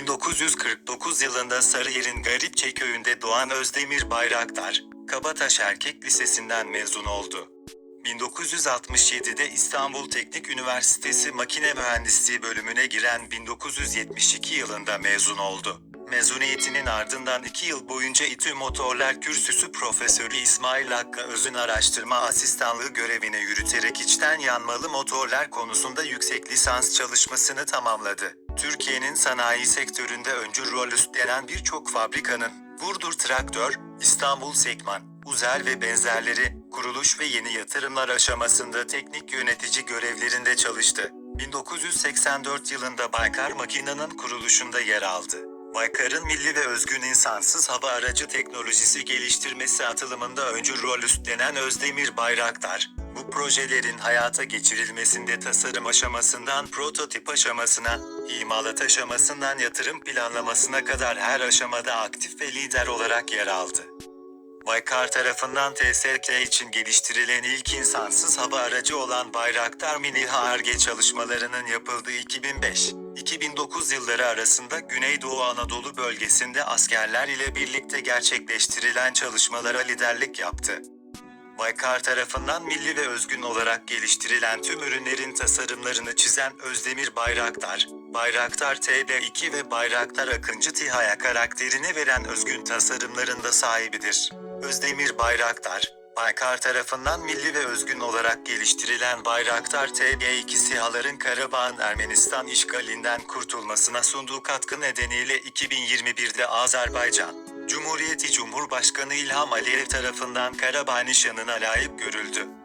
1949 yılında Sarıyer'in Garipçe köyünde doğan Özdemir Bayraktar, Kabataş Erkek Lisesi'nden mezun oldu. 1967'de İstanbul Teknik Üniversitesi Makine Mühendisliği bölümüne giren 1972 yılında mezun oldu. Mezuniyetinin ardından 2 yıl boyunca İTÜ Motorlar Kürsüsü Profesörü İsmail Hakkı Öz'ün araştırma asistanlığı görevini yürüterek içten yanmalı motorlar konusunda yüksek lisans çalışmasını tamamladı. Türkiye'nin sanayi sektöründe öncü rol üstlenen birçok fabrikanın Burdur Traktör, İstanbul Sekman, Uzel ve benzerleri kuruluş ve yeni yatırımlar aşamasında teknik yönetici görevlerinde çalıştı. 1984 yılında Baykar Makina'nın kuruluşunda yer aldı. Baykar'ın milli ve özgün insansız hava aracı teknolojisi geliştirmesi atılımında öncü rol üstlenen Özdemir Bayraktar, bu projelerin hayata geçirilmesinde tasarım aşamasından prototip aşamasına, imalat aşamasından yatırım planlamasına kadar her aşamada aktif ve lider olarak yer aldı. Baykar tarafından TSK için geliştirilen ilk insansız hava aracı olan Bayraktar Mini HRG çalışmalarının yapıldığı 2005-2009 yılları arasında Güneydoğu Anadolu bölgesinde askerler ile birlikte gerçekleştirilen çalışmalara liderlik yaptı. Baykar tarafından milli ve özgün olarak geliştirilen tüm ürünlerin tasarımlarını çizen Özdemir Bayraktar, Bayraktar TB2 ve Bayraktar Akıncı TİHA'ya karakterini veren özgün tasarımların da sahibidir. Özdemir Bayraktar, Baykar tarafından milli ve özgün olarak geliştirilen Bayraktar TB2 SİHA'ların Karabağ'ın Ermenistan işgalinden kurtulmasına sunduğu katkı nedeniyle 2021'de Azerbaycan, Cumhuriyeti Cumhurbaşkanı İlham Aliyev tarafından Karabağ nişanına layık görüldü.